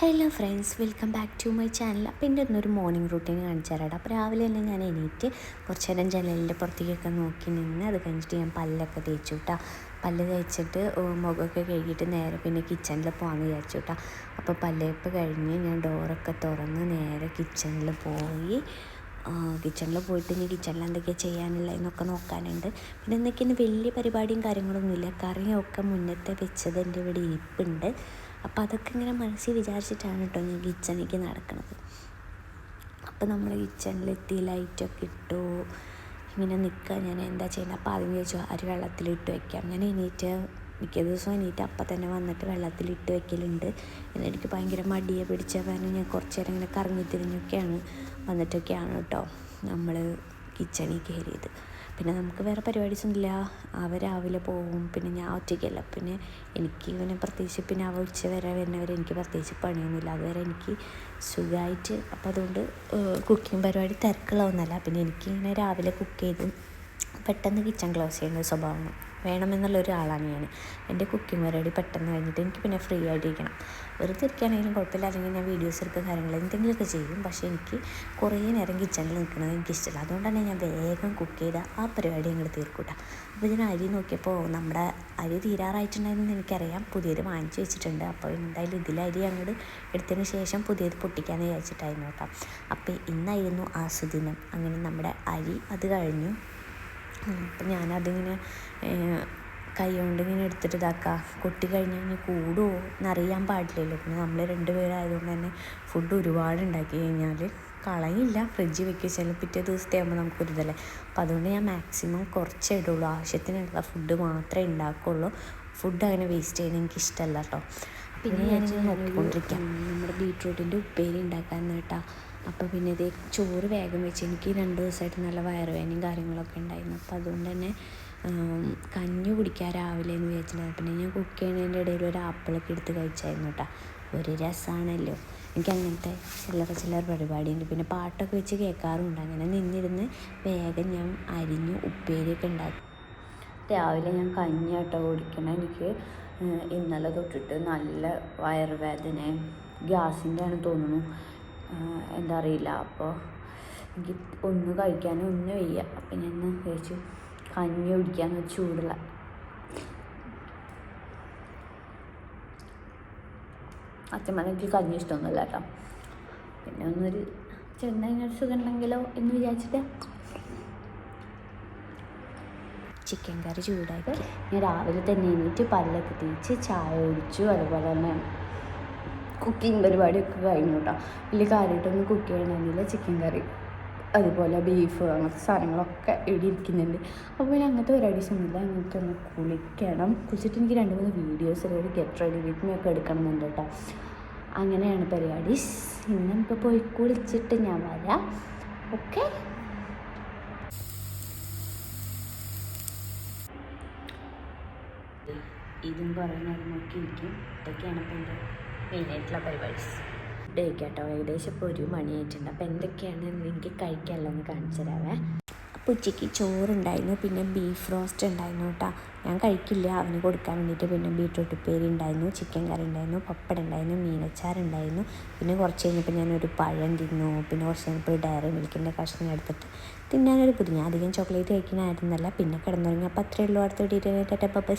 Hello friends welcome back to my channel. അപ്പോൾ എന്റെ ഒന്നൊരു മോർണിംഗ് റൂട്ടീൻ കാണിച്ചു തരാം അപ്പോൾ രാവിലെ തന്നെ ഞാൻ എണീറ്റ് കുറച്ച് നേരം ജനലിന്റെ പുറത്തേക്കൊക്കെ നോക്കി നിന്ന് അത് കഴിഞ്ഞിട്ട് ഞാൻ പല്ലൊക്കെ തേച്ചു കേട്ടോ പല്ല് തേച്ചിട്ട് മുഖമൊക്കെ കഴുകിയിട്ട് നേരെ പിന്നെ കിച്ചണിൽ പോകാമെന്ന് വിചാരിച്ചു കേട്ടോ അപ്പോൾ പല്ലേപ്പ് കഴിഞ്ഞ് ഞാൻ ഡോറൊക്കെ തുറന്ന് നേരെ കിച്ചണിൽ പോയി. കിച്ചണിൽ പോയിട്ട് ഇനി കിച്ചണിൽ എന്തൊക്കെയാണ് ചെയ്യാനുള്ളതെന്നൊക്കെ നോക്കാനുണ്ട്. പിന്നെ എന്തൊക്കെയാണ് വലിയ പരിപാടിയും കാര്യങ്ങളൊന്നുമില്ല. കറിയൊക്കെ മുന്നത്തെ വെച്ചത് എന്റെ ഇവിടെ ഇരിപ്പുണ്ട്. അപ്പോൾ അതൊക്കെ ഇങ്ങനെ മനസ്സിൽ വിചാരിച്ചിട്ടാണ് കേട്ടോ ഞാൻ കിച്ചണിലേക്ക് നടക്കുന്നത് അപ്പോൾ നമ്മൾ കിച്ചണിലെത്തി ലൈറ്റൊക്കെ ഇട്ടു. ഇങ്ങനെ നിൽക്കുക ഞാൻ എന്താ ചെയ്യുന്നത് അപ്പോൾ ആദ്യം ചോദിച്ചു അരി വെള്ളത്തിലിട്ട് വയ്ക്കാം ഞാൻ എണീറ്റ് മിക്ക ദിവസവും എണീറ്റ് അപ്പം തന്നെ വന്നിട്ട് വെള്ളത്തിലിട്ട് വെക്കലുണ്ട്. എനിക്ക് ഭയങ്കര മടിയെ പിടിച്ച കാരണം ഞാൻ കുറച്ച് നേരം ഇങ്ങനെ കറങ്ങി തിരിഞ്ഞൊക്കെയാണ് വന്നിട്ടൊക്കെയാണ് കേട്ടോ നമ്മൾ കിച്ചണിൽ കയറിയത്. പിന്നെ നമുക്ക് വേറെ പരിപാടീസ് ഒന്നുമില്ല അവ രാവിലെ പോവും പിന്നെ ഞാൻ ഒറ്റയ്ക്കല്ല. പിന്നെ എനിക്ക് ഇവനെ പ്രത്യേകിച്ച് പിന്നെ അവ ഉച്ച വരെ വരുന്നവരെ എനിക്ക് പ്രത്യേകിച്ച് പണിയൊന്നുമില്ല. അതുവരെ എനിക്ക് സുഖമായിട്ട് അപ്പോൾ അതുകൊണ്ട് കുക്കിംഗ് പരിപാടി തിരക്കുള്ളതൊന്നുമല്ല. പിന്നെ എനിക്കിങ്ങനെ രാവിലെ കുക്ക് ചെയ്ത് പെട്ടെന്ന് കിച്ചൺ ക്ലോസ് ചെയ്യുന്ന സ്വഭാവമാണ്. വേണമെന്നുള്ള ഒരാളാണ് ഞാൻ. എന്റെ കുക്കിംഗ് പരിപാടി പെട്ടെന്ന് കഴിഞ്ഞിട്ട് എനിക്ക് പിന്നെ ഫ്രീ ആയിട്ടിരിക്കണം. വെറുതെ ഇരിക്കുകയാണെങ്കിലും കുഴപ്പമില്ല. അല്ലെങ്കിൽ ഞാൻ വീഡിയോസ് എടുക്കുന്ന കാര്യങ്ങൾ എന്തെങ്കിലുമൊക്കെ ചെയ്യും. പക്ഷേ എനിക്ക് കുറേ നേരം കിച്ചണിൽ നിൽക്കുന്നത് എനിക്ക് ഇഷ്ടമില്ല അതുകൊണ്ടാണ് ഞാൻ വേഗം കുക്ക് ചെയ്ത ആ പരിപാടി ഞങ്ങൾ തീർക്കൂട്ട. അപ്പോൾ ഞാൻ അരി നോക്കിയപ്പോൾ നമ്മുടെ അരി തീരാറായിട്ടുണ്ടായിരുന്നു എനിക്കറിയാം. പുതിയത് വാങ്ങിച്ചു വെച്ചിട്ടുണ്ട്. അപ്പോൾ എന്തായാലും ഇതിൽ അരി അങ്ങോട്ട് എടുത്തതിന് ശേഷം പുതിയത് പൊട്ടിക്കാമെന്ന് വിചാരിച്ചിട്ടായിരുന്നു കേട്ടോ. അപ്പോൾ ഇന്നായിരുന്നു ആസ്വദിനം അങ്ങനെ നമ്മുടെ അരി അത് കഴിഞ്ഞു. അപ്പം ഞാനതിങ്ങനെ കൈ കൊണ്ട് ഇങ്ങനെ എടുത്തിട്ട് ഇതാക്കുക കൊട്ടി കഴിഞ്ഞ് കഴിഞ്ഞാൽ കൂടുമോ എന്നറിയാൻ പാടില്ലല്ലോ. പിന്നെ നമ്മൾ രണ്ട് പേരായതുകൊണ്ട് തന്നെ ഫുഡ് ഒരുപാട് ഉണ്ടാക്കി കഴിഞ്ഞാൽ കളയില്ല. ഫ്രിഡ്ജിൽ വെക്കുക വെച്ചാൽ പിറ്റേ ദിവസത്തെ ആകുമ്പോൾ നമുക്കൊരു ഇതല്ലേ അപ്പോൾ അതുകൊണ്ട് ഞാൻ മാക്സിമം കുറച്ചേ ഇടുള്ളൂ. ആവശ്യത്തിനുള്ള ഫുഡ് മാത്രമേ ഉണ്ടാക്കുള്ളൂ ഫുഡ് അങ്ങനെ വേസ്റ്റ് ചെയ്യുന്നത് എനിക്ക് ഇഷ്ടമല്ല കേട്ടോ പിന്നെ ഞാൻ നോക്കിക്കൊണ്ടിരിക്കാം. നമ്മുടെ ബീട്രൂട്ടിന്റെ ഉപ്പേരി ഉണ്ടാക്കാൻ കേട്ടോ. അപ്പോൾ പിന്നെ ഇത് ചോറ് വേഗം വെച്ച് എനിക്ക് രണ്ട് ദിവസമായിട്ട് നല്ല വയറുവേദനയും കാര്യങ്ങളൊക്കെ ഉണ്ടായിരുന്നു. അപ്പോൾ അതുകൊണ്ട് തന്നെ കഞ്ഞി കുടിക്കാൻ രാവിലെ എന്ന് വിചാരിച്ചിട്ടുണ്ടായിരുന്നു. പിന്നെ ഞാൻ കുക്ക് ചെയ്യുന്നതിന്റെ ഇടയിൽ ഒരു ആപ്പിളൊക്കെ എടുത്ത് കഴിച്ചായിരുന്നു കേട്ടോ ഒരു രസമാണല്ലോ എനിക്ക് അങ്ങനത്തെ ചില്ലറ ചില്ലറ പരിപാടിയുണ്ട്. പിന്നെ പാട്ടൊക്കെ വെച്ച് കേൾക്കാറുണ്ട് അങ്ങനെ നിന്നിരുന്ന് വേഗം ഞാൻ അരിഞ്ഞു ഉപ്പേരിയൊക്കെ ഉണ്ടാക്കി. രാവിലെ ഞാൻ കഞ്ഞി കേട്ടോ കുടിക്കണം. എനിക്ക് ഇന്നലെ തൊട്ടിട്ട് നല്ല വയറുവേദനയും ഗ്യാസിന്റെ ആണ് തോന്നുന്നു. എന്താ അറിയില്ല. അപ്പോൾ എനിക്ക് ഒന്ന് കഴിക്കാനും ഒന്നും വയ്യ. അപ്പം ഞാൻ കഴിച്ചു കഞ്ഞി കുടിക്കാന്ന് ചൂടുള്ള അച്ഛന്മാരെ എനിക്ക് കഞ്ഞി ഇഷ്ടമൊന്നുമില്ല കേട്ടോ. പിന്നെ ഒന്നൊരു ചെന്നൈനൊരു സുഖം ഉണ്ടെങ്കിലോ എന്ന് വിചാരിച്ചിട്ട് ചിക്കൻ കറി ചൂടായിട്ട് ഞാൻ രാവിലെ തന്നെ എണീറ്റ് പല്ലൊക്കെ തേച്ച് ചായ ഒഴിച്ചു അതുപോലെ തന്നെ കുക്കിംഗ് പരിപാടിയൊക്കെ കഴിഞ്ഞു കേട്ടോ വലിയ കാര്യമായിട്ടൊന്നും കുക്ക് ചെയ്യണമെന്നില്ല ചിക്കൻ കറി അതുപോലെ ബീഫ് അങ്ങനത്തെ സാധനങ്ങളൊക്കെ ഇവിടെ ഇരിക്കുന്നുണ്ട്. അപ്പോൾ പിന്നെ അങ്ങനത്തെ പരിപാടീസ് ഒന്നുമില്ല അങ്ങനത്തെ ഒന്ന് കുളിക്കണം. കുളിച്ചിട്ട് എനിക്ക് രണ്ട് മൂന്ന് വീഡിയോസ് അതായത് ഗെറ്റ് റെഡി വിത്ത് ഒക്കെ എടുക്കണമെന്നുണ്ട് കേട്ടോ അങ്ങനെയാണ് പരിപാടി. ഇന്ന് നമുക്ക് പോയി കുളിച്ചിട്ട് ഞാൻ വരാം. ഓക്കെ? ഇതും കുറേ നേരം നോക്കിയിരിക്കും. ഇതൊക്കെയാണ് ഇപ്പോൾ എന്റെ മെയിനായിട്ടുള്ള പരിപാടീസ് ഡേ കേട്ടോ ഏകദേശം ഇപ്പോൾ ഒരു മണിയായിട്ടുണ്ട് അപ്പോൾ എന്തൊക്കെയാണ് എനിക്ക് കഴിക്കാനുള്ളതെന്ന് കാണിച്ചു തരാവേ അപ്പോൾ ഉച്ചയ്ക്ക് ചോറുണ്ടായിരുന്നു പിന്നെ ബീഫ് റോസ്റ്റ് ഉണ്ടായിരുന്നു കേട്ടോ ഞാൻ കഴിക്കില്ല അവന് കൊടുക്കാൻ വേണ്ടിയിട്ട് പിന്നെ ബീട്രൂട്ട് ഉപ്പേരി ഉണ്ടായിരുന്നു ചിക്കൻ കറി ഉണ്ടായിരുന്നു പപ്പടം ഉണ്ടായിരുന്നു മീനച്ചാറുണ്ടായിരുന്നു പിന്നെ കുറച്ച് കഴിഞ്ഞപ്പോൾ ഞാനൊരു പഴം തിന്നു പിന്നെ കുറച്ച് കഴിഞ്ഞപ്പോൾ ഡയറി മിൽക്കിന്റെ കഷ്ണം എടുത്തിട്ട് തിന്നാനൊരു പുതിയ അധികം ചോക്ലേറ്റ് കഴിക്കണമായിരുന്നല്ല പിന്നെ കിടന്നുറങ്ങി അപ്പോൾ അത്രയേ ഉള്ളൂ അടുത്ത വീഡിയോ പപ്പ